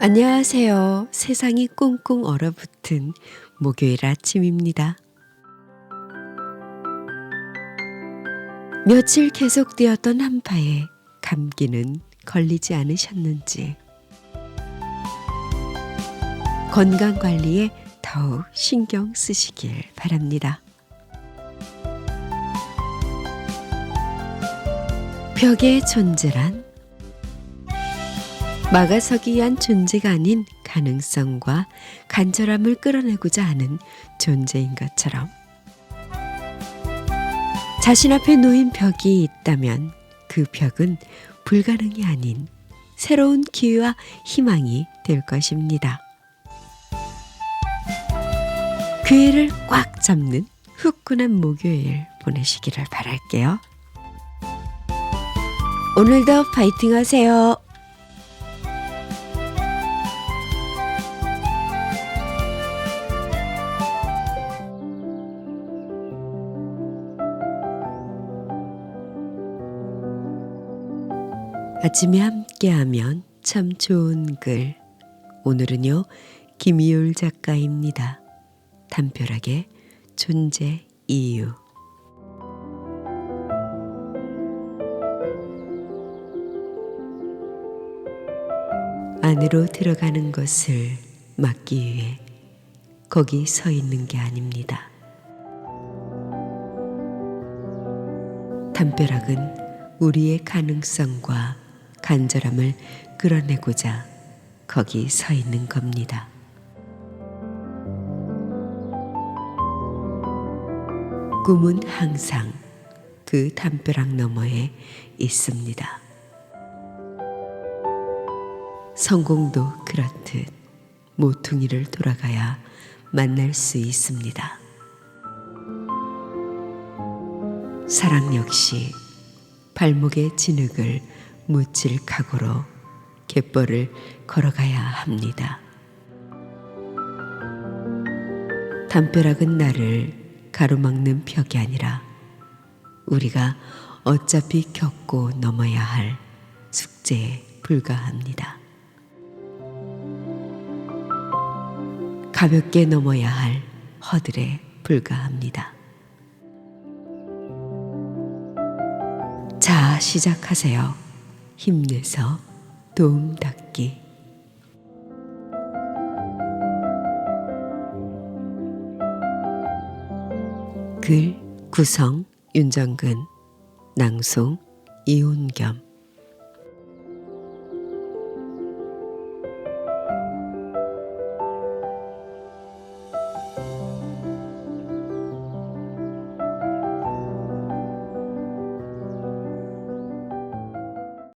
안녕하세요. 세상이 꽁꽁 얼어붙은 목요일 아침입니다. 며칠 계속되었던 한파에 감기는 걸리지 않으셨는지 건강 관리에 더욱 신경 쓰시길 바랍니다. 벽의 존재란 막아서기 위한 존재가 아닌 가능성과 간절함을 끌어내고자 하는 존재인 것처럼 자신 앞에 놓인 벽이 있다면 그 벽은 불가능이 아닌 새로운 기회와 희망이 될 것입니다. 그 일을 꽉 잡는 후끈한 목요일 보내시기를 바랄게요. 오늘도 파이팅 하세요. 아침에 함께하면 참 좋은 글. 오늘은요, 김이율 작가입니다. 담벼락의 존재 이유. 안으로 들어가는 것을 막기 위해 거기 서 있는 게 아닙니다. 담벼락은 우리의 가능성과 간절함을 끌어내고자 거기 서 있는 겁니다. 꿈은 항상 그 담벼락 너머에 있습니다. 성공도 그렇듯 모퉁이를 돌아가야 만날 수 있습니다. 사랑 역시 발목의 진흙을 묻힐 각오로 갯벌을 걸어가야 합니다. 담벼락은 나를 가로막는 벽이 아니라 우리가 어차피 겪고 넘어야 할 숙제에 불과합니다. 가볍게 넘어야 할 허들에 불과합니다. 자, 시작하세요. 힘내서 도움 닫기. 글 구성 윤정근 낭송 이온겸